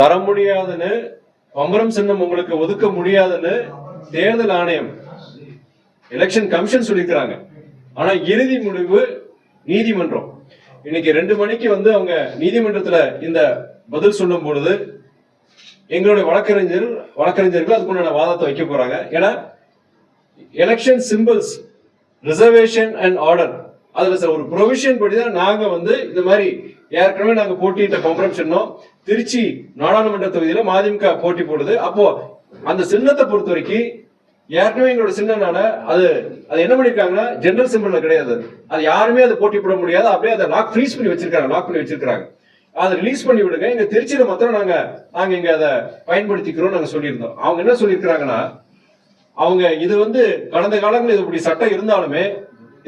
தர முடியாதுன்னு பம்பரம் சின்னம் உங்களுக்கு ஒதுக்க முடியாதுன்னு தேர்தல் ஆணையம் எலெக்ஷன் கமிஷன் சொல்லியிருக்கிறாங்க ஆனா இறுதி முடிவு நீதிமன்றம். இன்னைக்கு ரெண்டு மணிக்கு வந்து அவங்க நீதிமன்றத்துல இந்த பதில் சொல்லும் பொழுது எங்களுடைய வழக்கறிஞர் வழக்கறிஞர்கள் அதுக்குண்டான வாதத்தை வைக்க போறாங்க. ஏன்னா election symbols reservation and order அதுல சார் ஒரு ப்ரொவிஷன் படி தான் நாங்க வந்து இந்த மாதிரி ஏற்கனவே நாங்க போட்டியிட்ட பம்பரம் சின்னம் திருச்சி நாடாளுமன்ற தொகுதியில மதிமுக போட்டி போடுது. அப்போ அந்த சின்னத்தை பொறுத்த வரைக்கும் ஏற்கனவே எங்களோட சின்னனால அது அது என்ன பண்ணிருக்காங்கன்னா ஜெனரல் சிம்பிள் கிடையாது. அது யாருமே அதை போட்டி போட முடியாது. அப்படியே அதை லாக் ஃப்ரீஸ் பண்ணி வச்சிருக்காங்க. லாக் பண்ணி வச்சிருக்காங்க அதை ரிலீஸ் பண்ணி விடுங்க. இங்க திருச்சியில மாத்திரம் நாங்க நாங்க இங்க அதை பயன்படுத்திக்கிறோம் நாங்க சொல்லியிருந்தோம். அவங்க என்ன சொல்லியிருக்கிறாங்கன்னா அவங்க இது வந்து கடந்த காலங்களில் இது இப்படி சட்டம் இருந்தாலுமே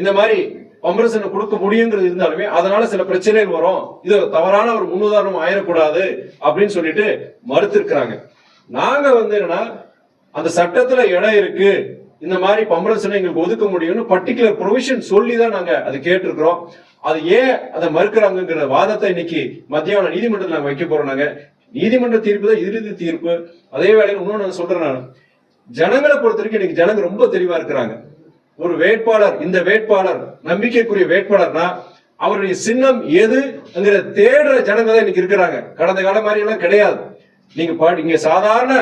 இந்த மாதிரி பம்பரசனை கொடுக்க முடியுங்கிறது இருந்தாலுமே அதனால சில பிரச்சனைகள் வரும். இது தவறான ஒரு முன்னுதாரணம் ஆயிடக்கூடாது அப்படின்னு சொல்லிட்டு மறுத்திருக்கிறாங்க. நாங்க வந்து என்னன்னா அந்த சட்டத்துல இடம் இருக்கு. இந்த மாதிரி பம்பரசனை எங்களுக்கு ஒதுக்க முடியும்னு பர்டிகுலர் ப்ரொவிஷன் சொல்லி தான் நாங்க அதை கேட்டிருக்கிறோம். அது ஏன் அதை மறுக்கிறாங்கிற வாதத்தை இன்னைக்கு மத்தியான நீதிமன்றத்தில் நாங்க வைக்க போறோம் நாங்க. நீதிமன்ற தீர்ப்பு தான் இறுதி தீர்ப்பு. அதே வேளையில் இன்னொன்று நான் சொல்றேன் நான். ஜனங்களை பொறுத்த வரைக்கும் இன்னைக்கு ஜனங்க ரொம்ப தெளிவா இருக்கிறாங்க. ஒரு வேட்பாளர் இந்த வேட்பாளர் நம்பிக்கைக்குரிய வேட்பாளர்னா அவருடைய சின்னம் எதுங்கிற தேடுற ஜனங்க தான் இன்னைக்கு இருக்கிறாங்க. கடந்த கால மாதிரி எல்லாம் கிடையாது. நீங்க பாடி இங்க சாதாரண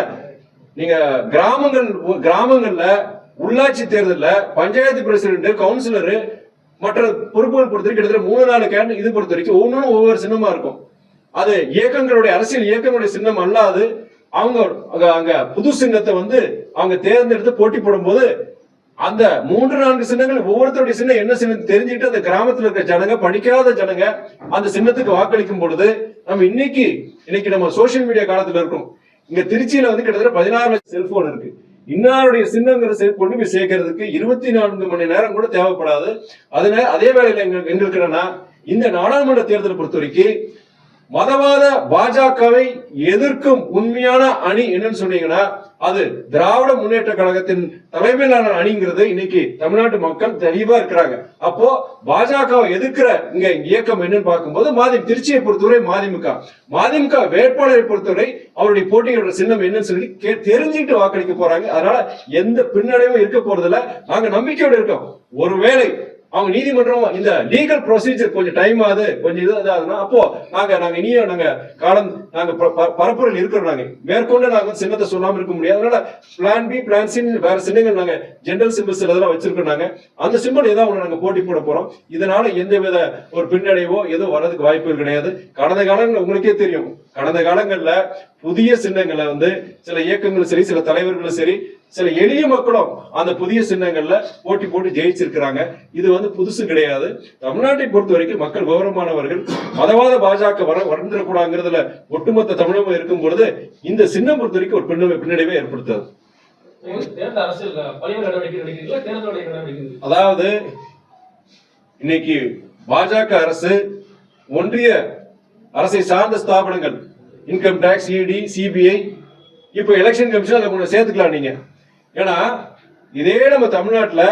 நீங்க கிராமங்கள் கிராமங்கள்ல உள்ளாட்சி தேர்தலில் பஞ்சாயத்து பிரசிடென்ட் கவுன்சிலரு மற்ற பொறுப்புகள் பொறுத்த வரைக்கும் கிட்டத்தட்ட மூணு நாலு கேன் இது பொறுத்த வரைக்கும் ஒவ்வொன்றும் ஒவ்வொரு சின்னமா இருக்கும். அது இயக்கங்களுடைய அரசியல் இயக்கங்களுடைய சின்னம் அல்லாது அவங்க அங்க- அங்க புது சின்னத்தை வந்து அவங்க தேர்ந்தெடுத்து போட்டி போடும்போது அந்த மூன்று நான்கு சின்னங்கள் ஒவ்வொருத்தருடைய சின்னம் என்ன சின்னம் தெரிஞ்சுட்டு அந்த கிராமத்துல இருக்க ஜனங்க படிக்காத ஜனங்க அந்த சின்னத்துக்கு வாக்களிக்கும் பொழுது நம்ம இன்னைக்கு இன்னைக்கு நம்ம சோஷியல் மீடியா காலத்துல இருக்கோம். இங்க திருச்சியில வந்து கிட்டத்தட்ட பதினாறு லட்சம் செல்போன் இருக்கு. இன்னாருடைய சின்னங்கிற செல் கொண்டு போய் சேர்க்கறதுக்கு இருபத்தி நான்கு மணி நேரம் கூட தேவைப்படாது. அதனால அதே வேலையில எங்க எங்களுக்கு என்னன்னா இந்த நாடாளுமன்ற தேர்தலை பொறுத்த வரைக்கும் மதவாத பாஜகவை எதிர்க்கும் உண்மையான அணி என்னன்னு சொன்னீங்கன்னா அது திராவிட முன்னேற்ற கழகத்தின் தலைமையிலான அணிங்கிறது இன்னைக்கு தமிழ்நாட்டு மக்கள் தெளிவா இருக்கிறாங்க. அப்போ பாஜகவை எதிர்க்கிற இங்க இயக்கம் என்னன்னு பார்க்கும்போது மாதி திருச்சியை பொறுத்தவரை மதிமுக. மதிமுக வேட்பாளரை பொறுத்தவரை அவருடைய போட்டியோட சின்னம் என்னன்னு சொல்லி கே- தெரிஞ்சுக்கிட்டு வாக்களிக்க போறாங்க. அதனால எந்த பின்னடைவும் இருக்க போறதில்ல. நாங்க நம்பிக்கையோட இருக்கோம். ஒருவேளை அவங்க நீதிமன்றம் இந்த லீகல் ப்ரொசீஜர் கொஞ்சம் டைம் ஆகுது கொஞ்சம் இது இதாகுதுன்னா அப்போ நாங்க நாங்க இனியும் நாங்க காலம் நாங்க ப- ப- பரப்புரையில் இருக்கிறோம் நாங்க. மேற்கொண்டு நாங்க வந்து சின்னத்தை சொல்லாம இருக்க முடியாது. அதனால பிளான் பி பிளான் சி வேற சின்னங்கள் நாங்க ஜென்ரல் சிம்பிள்ஸ் இதெல்லாம் வச்சிருக்கோம் நாங்க. அந்த சிம்பிள் ஏதாவது ஒண்ணு நாங்க போட்டி போட போறோம். இதனால எந்த வித ஒரு பின்னடைவோ எதுவும் வர்றதுக்கு வாய்ப்புகள் கிடையாது. கடந்த காலங்கள் உங்களுக்கே தெரியும். கடந்த காலங்கள்ல புதிய சின்னங்களை வந்து சில இயக்கங்களும் சரி சில தலைவர்களும் சரி சில எளிய மக்களும் அந்த புதிய சின்னங்கள்ல போட்டி போட்டு ஜெயிச்சிருக்கிறாங்க. இது வந்து புதுசு கிடையாது. தமிழ்நாட்டை பொறுத்த வரைக்கும் மக்கள் விவரமானவர்கள் மதவாத பாஜக வர வந்துடக்கூடாதுங்கிறதுல ஒட்டுமொத்த தமிழகம் இருக்கும் பொழுது இந்த சின்னம் பொறுத்த வரைக்கும் ஒரு பின்னடை பின்னடைவை ஏற்படுத்தாது. அதாவது இன்னைக்கு பாஜக அரசு ஒன்றிய அரசை சார்ந்த ஸ்தாபனங்கள் இன்கம் டேக்ஸ் இடி சிபிஐ இப்போ எலெக்ஷன் கமிஷன் அதை கொஞ்சம் சேர்த்துக்கலாம் நீங்க. ஏன்னா இதே நம்ம தமிழ்நாட்டில்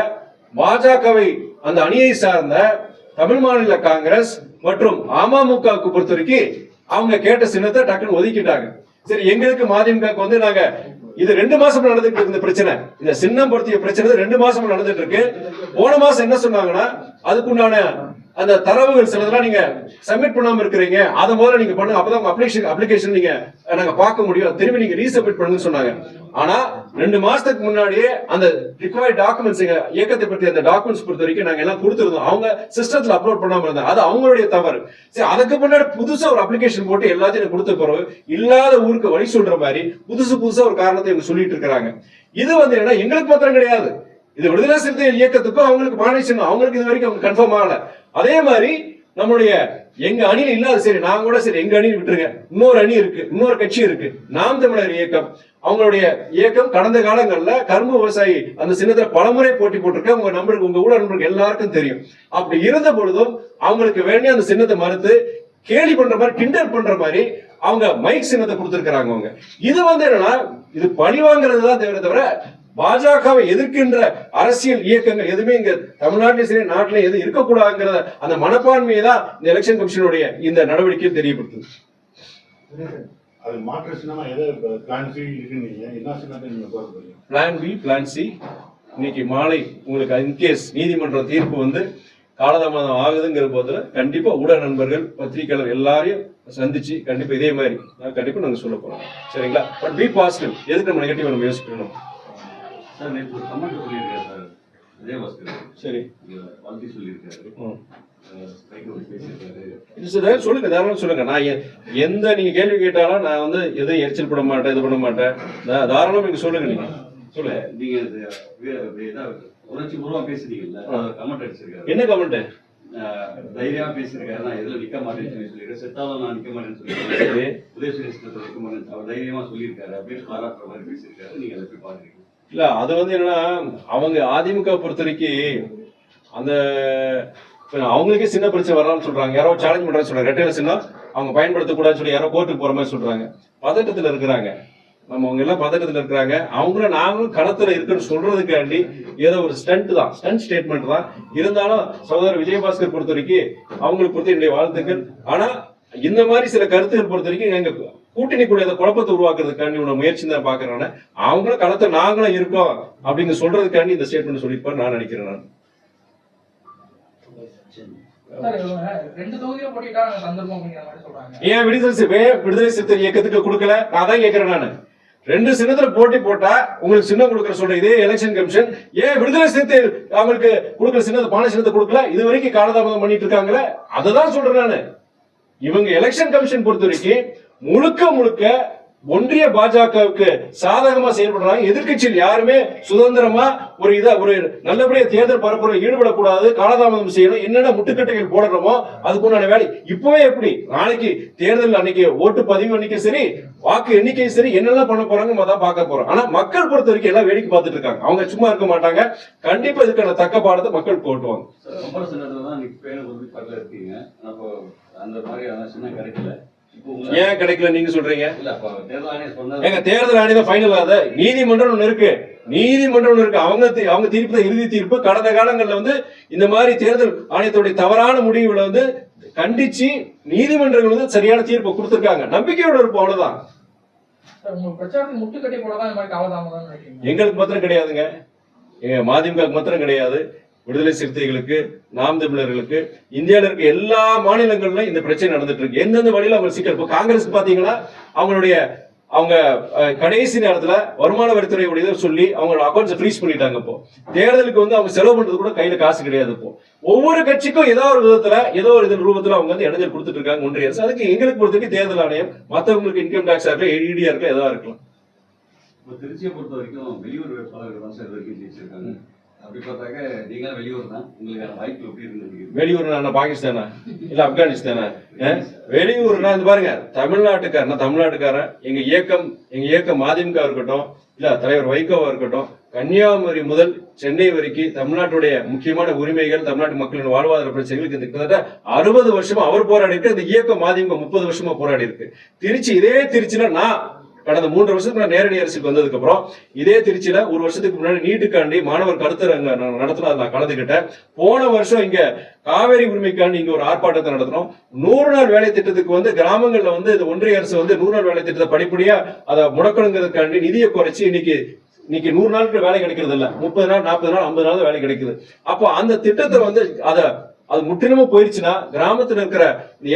பாஜகவை அந்த அணியை சார்ந்த தமிழ் மாநில காங்கிரஸ் மற்றும் அமமுகவுக்கு பொறுத்த வரைக்கும் அவங்க கேட்ட சின்னத்தை டக்குன்னு ஒதுக்கிட்டாங்க. சரி எங்களுக்கு மதிமுக வந்து நாங்க இது ரெண்டு மாசம் நடந்துட்டு இருக்கு இந்த பிரச்சனை. இந்த சின்னம் பொருத்திய பிரச்சனை ரெண்டு மாசம் நடந்துட்டு இருக்கு. போன மாசம் என்ன சொன்னாங்கன்னா அதுக்குண்டான அந்த தரவுகள் சிலதெல்லாம் நீங்க சப்மிட் பண்ணாம இருக்கிறீங்க. அதை முதல்ல நீங்க பண்ணுங்க அப்பதான் உங்க அப்ளிகேஷன் அப்ளிகேஷன் நீங்க நாங்க பார்க்க முடியும். திரும்பி நீங்க ரீசப்மிட் பண்ணுங்கன்னு சொன்னாங்க. ஆனா ரெண்டு மாசத்துக்கு முன்னாடியே அந்த ரிக்வயர்ட் டாக்குமெண்ட்ஸ் எங்க இயக்கத்தை பற்றி அந்த டாக்குமெண்ட்ஸ் பொறுத்த வரைக்கும் நாங்க எல்லாம் கொடுத்துருந்தோம். அவங்க சிஸ்டத்துல அப்லோட் பண்ணாம இருந்தாங்க. அது அவங்களுடைய தவறு. சரி அதுக்கு முன்னாடி புதுசா ஒரு அப்ளிகேஷன் போட்டு எல்லாத்தையும் கொடுத்த பிறகு இல்லாத ஊருக்கு வழி சொல்ற மாதிரி புதுசு புதுசா ஒரு காரணத்தை இவங்க சொல்லிட்டு இருக்கிறாங்க. இது வந்து என்ன எங்களுக்கு மாத்திரம் கிடையாது. இது விடுதலை சிறுத்தைகள் இயக்கத்துக்கும் அவங்களுக்கு மாநில சின்னம் அவங்களுக்கு இது வரைக்கும் கன்ஃபார்ம் ஆகல. அதே மாதிரி நம்மளுடைய எங்க அணியில் இல்லாத சரி நான் கூட சரி எங்க அணியில் விட்டுருங்க. இன்னொரு அணி இருக்கு இன்னொரு கட்சி இருக்கு. நாம் தமிழர் இயக்கம். அவங்களுடைய இயக்கம் கடந்த காலங்கள்ல கரும்பு விவசாயி அந்த சின்னத்துல பலமுறை போட்டி போட்டிருக்க உங்க நம்பருக்கு உங்க கூட நம்பருக்கு எல்லாருக்கும் தெரியும். அப்படி இருந்த பொழுதும் அவங்களுக்கு வேண்டிய அந்த சின்னத்தை மறுத்து கேலி பண்ற மாதிரி கிண்டல் பண்ற மாதிரி அவங்க மைக் சின்னத்தை கொடுத்துருக்காங்க அவங்க. இது வந்து என்னன்னா இது பழி வாங்குறது தான் தவிர தவிர பாஜகவை எதிர்க்கின்ற அரசியல் இயக்கங்கள் எதுவுமே இங்க தமிழ்நாட்டிலும் சரி நாட்டிலும் எதுவும் இருக்கக்கூடாதுங்கிறத அந்த மனப்பான்மையை தான் இந்த எலெக்ஷன் கமிஷனுடைய இந்த நடவடிக்கையில் தெரியப்படுத்துது. பிளான் பி பிளான் சி இன்னைக்கு மாலை உங்களுக்கு இன்கேஸ் நீதிமன்ற தீர்ப்பு வந்து காலதாமதம் ஆகுதுங்கிற போதுல கண்டிப்பா ஊடக நண்பர்கள் பத்திரிகையாளர் எல்லாரையும் சந்திச்சு கண்டிப்பா இதே மாதிரி கண்டிப்பா நாங்க சொல்ல போறோம். சரிங்களா? பட் பி பாசிட்டிவ் எதுக்கு நம்ம நெகட்டிவ் நம்ம யோசிக்கணும்? சார் நேற்று ஒரு கமெண்ட் சொல்லியிருக்காரு சார். விஜயபாஸ்கர். சரி. வாழ்த்தி சொல்லியிருக்காரு. சொல்லுங்க தாராளம் சொல்லுங்க. நான் எந்த நீங்க கேள்வி கேட்டாலும் நான் வந்து எதுவும் எரிச்சல் பட மாட்டேன் இது பண்ண மாட்டேன். தாராளமா நீங்க சொல்லுங்க நீங்க. சொல்லுங்க நீங்க உணர்ச்சி பூர்வமா பேசுறீங்கல்ல கமெண்ட் அடிச்சிருக்காரு. என்ன கமெண்ட் தைரியமா பேசியிருக்காரு. நான் எதுல நிக்க மாட்டேன்னு சொல்லி சொல்லியிருக்கேன். செத்தாலும் நான் நிக்க மாட்டேன்னு சொல்லியிருக்கேன் சரி. உதயசூரிய சின்னத்தில் நிக்க அவர் தைரியமா சொல்லியிருக்காரு. அப்படின்னு பாராட்டுற மாதிரி பேசியிருக்காரு. நீங்க அதை போய் பாக்குறீங்க. இல்ல அது வந்து என்னன்னா அவங்க அதிமுக பொறுத்த வரைக்கும் அந்த அவங்களுக்கே சின்ன பிரச்சனை வரலாம்னு சொல்றாங்க. யாரோ சேலஞ்ச் பண்றாங்க சொல்றாங்க. ரெட்டையில சின்ன அவங்க பயன்படுத்தக்கூடாதுன்னு சொல்லி யாரோ கோர்ட்டுக்கு போற மாதிரி சொல்றாங்க. பதட்டத்துல இருக்கிறாங்க. நம்ம அவங்க எல்லாம் பதட்டத்துல இருக்கிறாங்க. அவங்களும் நாங்களும் களத்துல இருக்குன்னு சொல்றதுக்காண்டி ஏதோ ஒரு ஸ்டண்ட் தான். ஸ்டண்ட் ஸ்டேட்மெண்ட் தான். இருந்தாலும் சகோதரர் விஜயபாஸ்கர் பொறுத்த வரைக்கும் அவங்களுக்கு பொறுத்த என்னுடைய வாழ்த்துக்கள். ஆனா இந்த மாதிரி சில கருத்துக்கள் பொறுத்த வரைக்கும் எங்க கூட்டணிக்குள்ள ஏதோ குழப்பத்தை உருவாக்குறதுக்காண்டி உள்ள முயற்சி தான் பாக்குறேன் அவங்களும் களத்தை நாங்களும் இருக்கோம் அப்படின்னு சொல்றதுக்காண்டி இந்த ஸ்டேட்மெண்ட் சொல்லியிருப்பாரு நான் நினைக்கிறேன் நான். ஏன் விடுதலை விடுதலை சிறுத்தை இயக்கத்துக்கு கொடுக்கல? நான் தான் கேட்கிறேன் நானு. ரெண்டு சின்னத்துல போட்டி போட்டா உங்களுக்கு சின்னம் கொடுக்கற சொல்ற இதே எலெக்ஷன் கமிஷன் ஏன் விடுதலை சிறுத்தை அவங்களுக்கு கொடுக்குற சின்னத்தை பானை சின்னத்தை கொடுக்கல? இது வரைக்கும் காலதாமதம் பண்ணிட்டு இருக்காங்களே? அததான் சொல்றேன் நானு. இவங்க எலெக்ஷன் கமிஷன் பொறுத்த வரைக்கும் முழுக்க முழுக்க ஒன்றிய பாஜகவுக்கு சாதகமா செயல்படுறாங்க. எதிர்கட்சியில் யாருமே சுதந்திரமா ஒரு இத ஒரு நல்லபடியா தேர்தல் பரப்புரை ஈடுபடக்கூடாது காலதாமதம் செய்யணும் என்னென்ன முட்டுக்கட்டைகள் போடணுமோ அதுக்குண்டான வேலை. இப்பவே எப்படி? நாளைக்கு தேர்தல் அன்னைக்கு ஓட்டு பதிவு அன்னைக்கு சரி வாக்கு எண்ணிக்கை சரி என்னெல்லாம் பண்ண போறாங்க நம்ம தான் பார்க்க போறோம். ஆனா மக்கள் பொறுத்த வரைக்கும் எல்லாம் வேடிக்கை பார்த்துட்டு இருக்காங்க. அவங்க சும்மா இருக்க மாட்டாங்க. கண்டிப்பா இதுக்கான தக்க பாடத்தை மக்கள் போட்டுவாங்க. தான் இருக்கீங்க. அந்த மாதிரியான சின்ன கிடைக்கல ஏன் கிடைக்கல நீங்க சொல்றீங்க? இல்ல அப்ப தேர்தல் ஆணையம் சொன்னது எங்க தேர்தல் ஆணையம் ஃபைனல் ஆகாத நீதிமன்றம் ஒண்ணு இருக்கு. நீதிமன்றம் ஒண்ணு இருக்கு. அவங்க அவங்க தீர்ப்பு தான் இறுதி தீர்ப்பு. கடந்த காலங்கள்ல வந்து இந்த மாதிரி தேர்தல் ஆணையத்துடைய தவறான முடிவுகளை வந்து கண்டிச்சு நீதிமன்றங்கள் வந்து சரியான தீர்ப்பை கொடுத்திருக்காங்க. நம்பிக்கையோட இருப்போம் அவ்வளவுதான். எங்களுக்கு மாத்திரம் கிடையாதுங்க. மதிமுக மாத்திரம் கிடையாது. விடுதலை சிறுத்தைகளுக்கு நாம் தமிழர்களுக்கு இந்தியாவில் இருக்க எல்லா மாநிலங்களிலும் இந்த பிரச்சனை நடந்துட்டு இருக்கு. எந்தெந்த வழியில அவங்க சிக்கல் இப்போ காங்கிரஸ் பாத்தீங்கன்னா அவங்களுடைய அவங்க கடைசி நேரத்துல வருமான வரித்துறையுடைய இதை சொல்லி அவங்களோட அக்கௌண்ட்ஸ் ஃப்ரீஸ் பண்ணிட்டாங்க இப்போ. தேர்தலுக்கு வந்து அவங்க செலவு பண்றது கூட கையில காசு கிடையாது இப்போ. ஒவ்வொரு கட்சிக்கும் ஏதோ ஒரு விதத்துல ஏதோ ஒரு இது ரூபத்துல அவங்க வந்து இடைஞ்சல் கொடுத்துட்டு இருக்காங்க ஒன்றிய அரசு. அதுக்கு எங்களுக்கு பொறுத்தவரைக்கும் தேர்தல் ஆணையம் மற்றவங்களுக்கு இன்கம் டாக்ஸா இருக்கலாம் இடியா இருக்கலாம் ஏதா இருக்கலாம். இப்போ திருச்சியை பொறுத்த வரைக்கும் வெளியூர் வேட்பாளர்கள் தான் சார் வரைக்கும் ஜெயிச்சிருக்காங்க. அப்படி பார்த்தாக்க நீங்க வெளியூர் தான். உங்களுக்கான வாய்ப்பு எப்படி இருந்தது வெளியூர் நான் பாகிஸ்தானா? இல்ல ஆப்கானிஸ்தானா? வெளியூர்னா இந்த பாருங்க தமிழ்நாட்டுக்காரன் தமிழ்நாட்டுக்காரன் எங்க இயக்கம் எங்க இயக்கம் அதிமுக இருக்கட்டும் இல்ல தலைவர் வைகோவா இருக்கட்டும் கன்னியாகுமரி முதல் சென்னை வரைக்கும் தமிழ்நாட்டுடைய முக்கியமான உரிமைகள் தமிழ்நாட்டு மக்களின் வாழ்வாதார பிரச்சனைகளுக்கு இந்த கிட்டத்தட்ட அறுபது வருஷமா அவர் போராடி இருக்கு இந்த இயக்கம் அதிமுக முப்பது வருஷமா போராடி இருக்கு திருச்சி இதே திருச்சினா நான் கடந்த மூன்று வருஷத்துக்கு நான் நேரடி அரசுக்கு வந்ததுக்கு அப்புறம் இதே திருச்சியில ஒரு வருஷத்துக்கு முன்னாடி நீட்டுக்காண்டி மாணவர் கருத்தரங்க நான் நடத்தின நான் கலந்துக்கிட்டேன் போன வருஷம் இங்க காவேரி உரிமைக்காண்டி இங்க ஒரு ஆர்ப்பாட்டத்தை நடத்தினோம். நூறு நாள் வேலை திட்டத்துக்கு வந்து கிராமங்கள்ல வந்து இது ஒன்றிய அரசு வந்து நூறு நாள் வேலை திட்டத்தை படிப்படியா அதை முடக்கணுங்கிறதுக்காண்டி நிதியை குறைச்சு இன்னைக்கு இன்னைக்கு நூறு நாளுக்கு வேலை கிடைக்கிறது இல்ல முப்பது நாள் நாற்பது நாள் ஐம்பது நாள் வேலை கிடைக்குது. அப்போ அந்த திட்டத்தை வந்து அதை அது முற்றிலுமா போயிருச்சுன்னா கிராமத்தில் இருக்கிற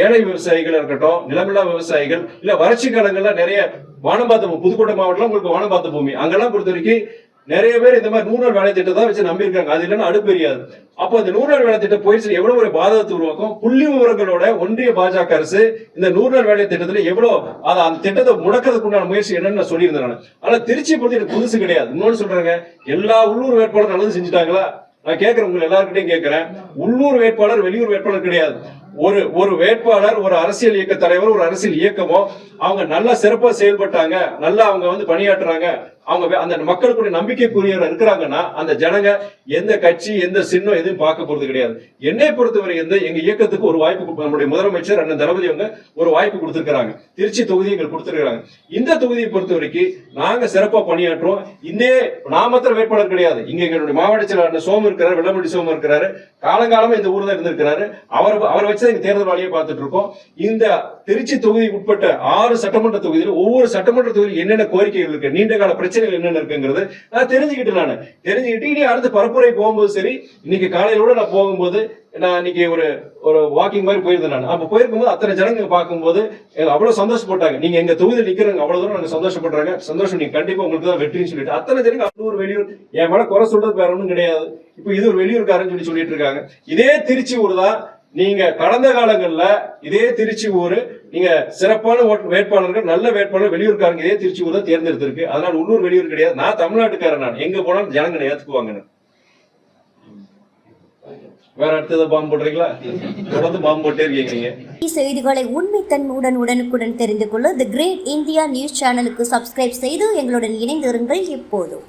ஏழை விவசாயிகள் இருக்கட்டும் நிலமில்லா விவசாயிகள் இல்ல வறட்சி காலங்கள்ல நிறைய வானம்பாத்த புதுக்கோட்டை மாவட்டம் உங்களுக்கு வானம்பாத்த பூமி. அங்கெல்லாம் பொறுத்த வரைக்கும் நிறைய பேர் இந்த மாதிரி நூறு நாள் வேலை திட்டம் தான் வச்சு நம்பி இருக்காங்க அது இல்லைன்னா அடுப்பு தெரியாது அப்போ இந்த நூறு நாள் வேலை திட்டம் போயிடுச்சு எவ்வளவு ஒரு பாதகத்தை உருவாக்கும்? புள்ளி விவரங்களோட ஒன்றிய பாஜக அரசு இந்த நூறு நாள் வேலை திட்டத்துல எவ்வளவு அதை அந்த திட்டத்தை முடக்கிறதுக்கு உண்டான முயற்சி என்னன்னு நான் சொல்லியிருந்தேன் நான். ஆனா திருச்சி பொறுத்து எனக்கு புதுசு கிடையாது. இன்னொன்னு சொல்றாங்க எல்லா உள்ளூர் வேட்பாளர் நல்லது செஞ்சுட்டாங்களா? நான் கேட்கிறேன் உங்க எல்லாருக்கிட்டையும் கேட்கிறேன் உள்ளூர் வேட்பாளர் வெளியூர் வேட்பாளர் கிடையாது. ஒரு ஒரு வேட்பாளர் ஒரு அரசியல் இயக்க தலைவர் ஒரு அரசியல் இயக்கமோ அவங்க நல்லா சிறப்பா செயல்பட்டாங்க நல்லா அவங்க வந்து பணியாற்றுறாங்க அவங்க அந்த மக்களுக்குடைய நம்பிக்கைக்குரியவர் இருக்கிறாங்கன்னா அந்த ஜனங்க எந்த கட்சி எந்த சின்னம் எதுவும் பார்க்க போறது கிடையாது. என்னை பொறுத்தவரை எந்த எங்க இயக்கத்துக்கு ஒரு வாய்ப்பு நம்முடைய முதலமைச்சர் அண்ணன் தளபதி அவங்க ஒரு வாய்ப்பு கொடுத்திருக்கிறாங்க. திருச்சி தொகுதி எங்களுக்கு கொடுத்திருக்கிறாங்க. இந்த தொகுதியை பொறுத்த வரைக்கும் நாங்க சிறப்பா பணியாற்றுவோம் இதே நான் வேட்பாளர் கிடையாது. இங்க எங்களுடைய மாவட்ட செயலாளர் அண்ணன் சோமு இருக்கிறாரு வெள்ளமண்டி சோமு இருக்கிறாரு. காலங்காலமா இந்த ஊர் தான் இருந்திருக்கிறாரு. அவர் அவரை வச்சு வச்சு தேர்தல் வாழியே பார்த்துட்டு இருக்கோம் இந்த திருச்சி தொகுதி உட்பட்ட ஆறு சட்டமன்ற தொகுதியில் ஒவ்வொரு சட்டமன்ற தொகுதியில் என்னென்ன கோரிக்கைகள் இருக்கு நீண்ட கால பிரச்சனைகள் என்னென்ன இருக்குங்கிறது நான் தெரிஞ்சுக்கிட்டு நான். தெரிஞ்சுக்கிட்டு இனி அடுத்து பரப்புரை போகும்போது சரி இன்னைக்கு காலையிலோட நான் போகும்போது நான் இன்னைக்கு ஒரு ஒரு வாக்கிங் மாதிரி போயிருந்தேன் நான். அப்ப போயிருக்கும்போது அத்தனை ஜனங்க பார்க்கும்போது அவ்வளோ சந்தோஷப்பட்டாங்க. நீங்க எங்க தொகுதியில் நிக்கிறவங்க அவ்வளவு தூரம் நாங்கள் சந்தோஷப்படுறாங்க. சந்தோஷம் நீங்க கண்டிப்பா உங்களுக்கு தான் வெற்றின்னு சொல்லிட்டு. அத்தனை ஜனங்க அது ஒரு வெளியூர் என் மேல குறை சொல்றது வேற ஒன்றும் கிடையாது. இப்போ இது ஒரு வெளியூர்காரன்னு சொல்லி சொல்லிட்டு இருக்காங்க. இதே திருச்சி ஊர் தான் நீங்க கடந்த காலங்கள்ல இதே திருச்சி ஊர் நீங்க சிறப்பான வேட்பாளர்கள் நல்ல வேட்பாளர் வெளியூர்காரங்க இதே திருச்சி ஊர் தான் தேர்ந்தெடுத்திருக்கு. அதனால உள்ளூர் வெளியூர் கிடையாது. நான் தமிழ்நாட்டுக்காரன் நான். எங்க போனாலும் ஜனங்களை ஏத்துக்குவாங்க வேற அடுத்தது பாம்பு போடுறீங்களா தொடர்ந்து பாம்பு போட்டே இருக்கீங்க நீங்க செய்திகளை உண்மைத்தன்மையுடன் உடனுக்குடன் தெரிந்து கொள்ள தி கிரேட் இந்தியா நியூஸ் சேனலுக்கு சப்ஸ்கிரைப் செய்து எங்களுடன் இணைந்திருங்கள் எப்போதும்